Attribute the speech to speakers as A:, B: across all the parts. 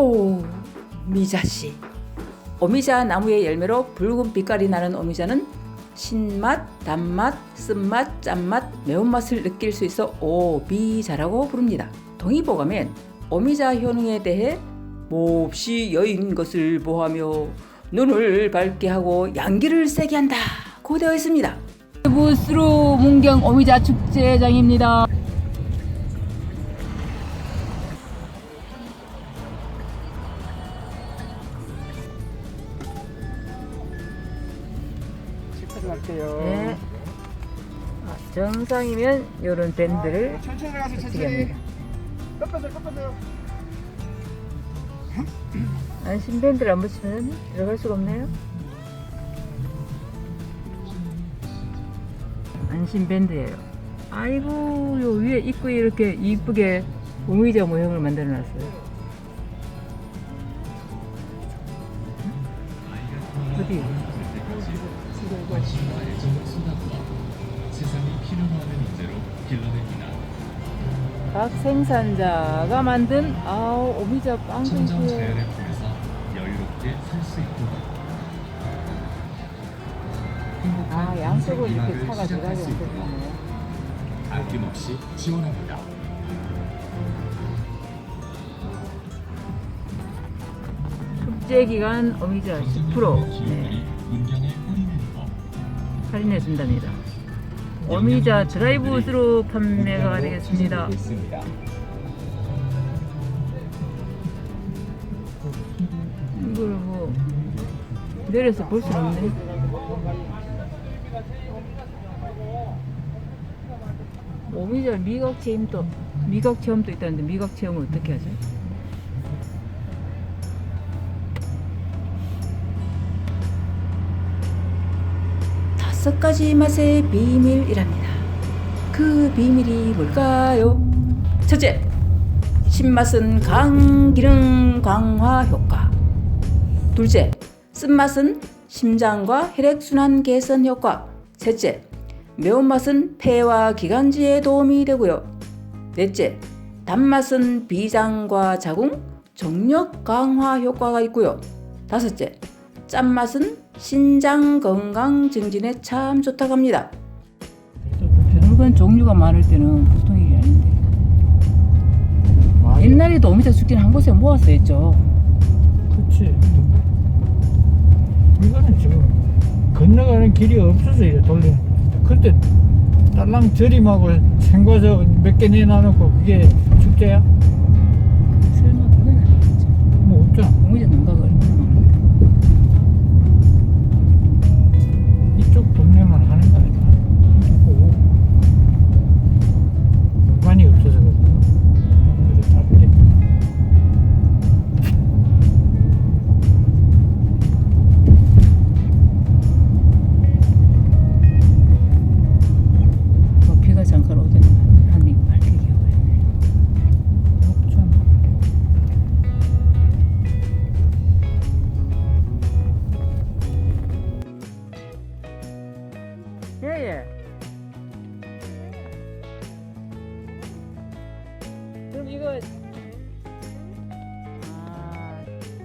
A: 오, 미자씨. 오미자 나무의 열매로 붉은 빛깔이 나는 오미자는 신맛, 단맛, 쓴맛, 짠맛, 매운맛을 느낄 수 있어 오미자라고 부릅니다. 동의보감엔 오미자 효능에 대해 몹시 여인 것을 보하며 눈을 밝게 하고 양기를 세게 한다 고 되어 있습니다. 부스로 문경 오미자 축제장입니다.
B: 할게요.
A: 네. 아, 정상이면 이런 밴드를
B: 네, 천천히
A: 치게
B: 천천히. 꺾어서 꺾어서.
A: 안심 밴드를 안 붙이면 들어갈 수가 없네요. 안심 밴드예요. 아이고 요 위에 입구에 이렇게 이쁘게 오미자 모형을 만들어 놨어요. 어디?
C: 세상이 필요로 하는 인재로 길러냅니다.
A: 각 생산자가 만든 아우 오미자 빵
C: 청정
A: 팬티에
C: 자연의 품에서 여유롭게 살 수 있도록 행복한
A: 아 양쪽을
C: 인생
A: 이렇게 차가
C: 시작할
A: 들어가게
C: 수 있도록
A: 만들었네요.
C: 아낌없이 지원합니다.
A: 축제 기간 오미자 10% 네, 할인해 준답니다. 오미자 드라이브 스루 판매가 되겠습니다. 이걸 뭐 내려서 볼 수는 없네. 오미자 미각 체험도 미각 체험도 있다는데 미각 체험을 어떻게 하죠? 다섯 가지 맛의 비밀이랍니다. 그 비밀이 뭘까요? 첫째, 신맛은 간 기능 강화 효과. 둘째, 쓴맛은 심장과 혈액순환 개선 효과. 셋째, 매운맛은 폐와 기관지에 도움이 되고요. 넷째, 단맛은 비장과 자궁, 정력 강화 효과가 있고요. 다섯째, 짠맛은 신장 건강 증진에 참 좋다고 합니다. 물건 종류가 많을 때는 보통 일이 아닌데. 옛날에도 오미자 죽기는 한 곳에 모아서 했죠.
B: 그렇지. 이거는 지금 건너가는 길이 없어서 돌리는 거야. 그때 딸랑 저림하고 생과서 몇개 내놔놓고 그게 축제야?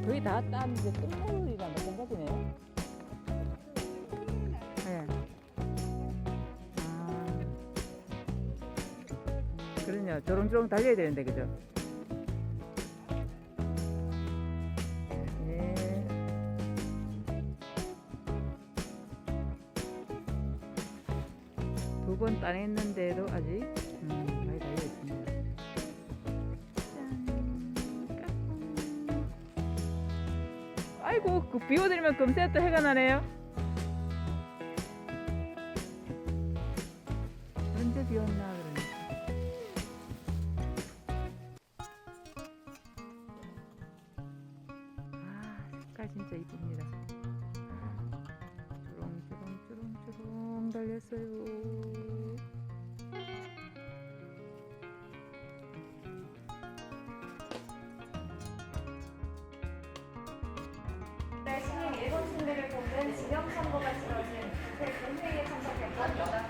A: 거의 다 딴 이제 끝물이랑 마찬가지네요. 예. 아 그러냐 조롱조롱 달려야 되는데 그죠? 예. 두번 따냈는데도 아직 음, 많이 달려 있습니다. 아이고 그 비워드리면 금세 또 해가 나네요. 언제 비웠나 그러니까. 아 색깔 진짜 이쁩니다. 주렁주렁주렁주렁 달렸어요.
D: 신들을 돕는 지명 선거가 치러진 국회 본회의에 참석했던 여당